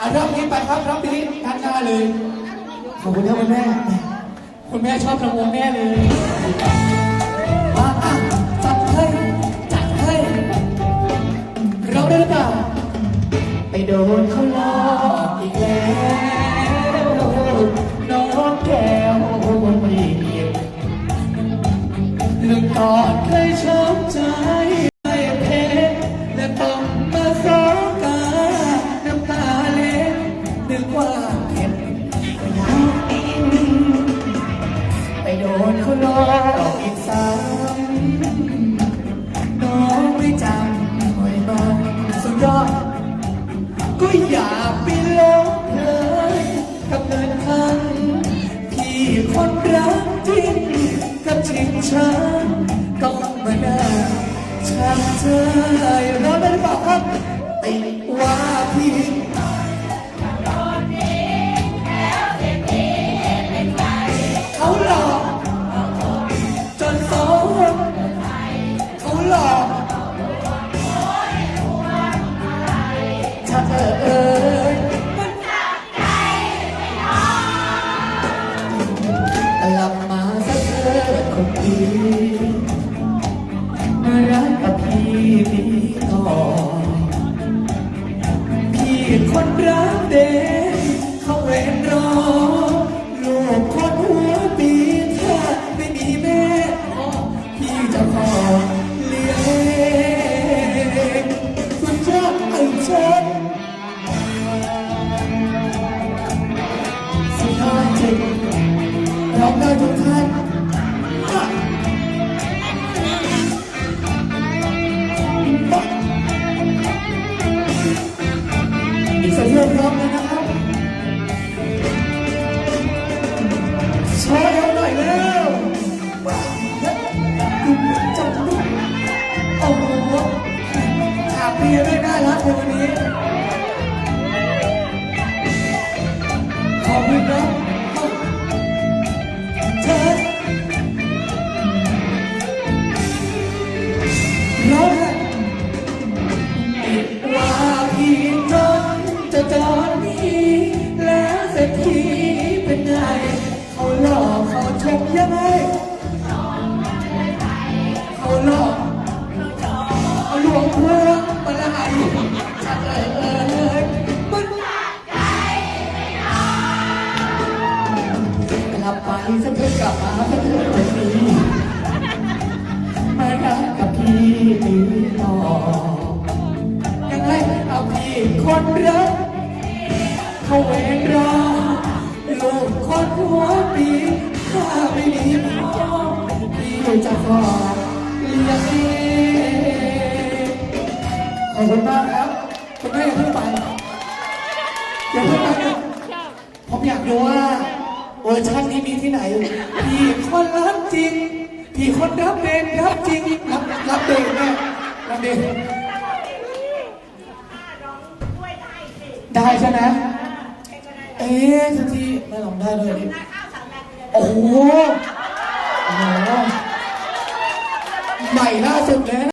อะรอบนี้ไปครับรอบนี้ด้านหน้าเลย ขอบคุณครับคุณแม่ คุณแม่ชอบรำวงแน่เลยมาอะจัดให้จัดให้เราได้หรือเปล่าไปโดนเขาหลอกอีกแล้วน้องแก้วไม่เก็บเรื่องก่อนเค พี่คนรักจริงกับชิงฉันต้องมาได้ชักใจร้อนได้หรือเปล่าครับติว่าพี่ีคนรักเด็กเขาเวรรอลูกคนหัวปีถ้าไม่มีแม่พี่จะขอเลี้ยงสุดยอดไอ้เชิญสุดยอดจริงร้องได้ทุกท่าน โชว์เอวหน่อยเร็วจับลูกโอ้โหฉาเปียด้วยน่ารักในวันนี้ คนรักเขาเวรรอลูกคนหัวปีถ้าไม่มีพ่อพี่จะขอเลี้ยงเองขอบคุณมากครับคุณแม่อย่าเพิ่งไปอย่าเพิ่งไปนะผมอยากรู้ว่าเวอร์ชันนี้มีที่ไหน พี่คนรับจริง พี่คนรับเดนรับจริง รับรับเดนแน่รับเดน ได้ใช่ไหมเอ๊ะทันทีไม่ลองได้เลยโอ้โหโอ้โหใหม่ล่าสุดเลยนะ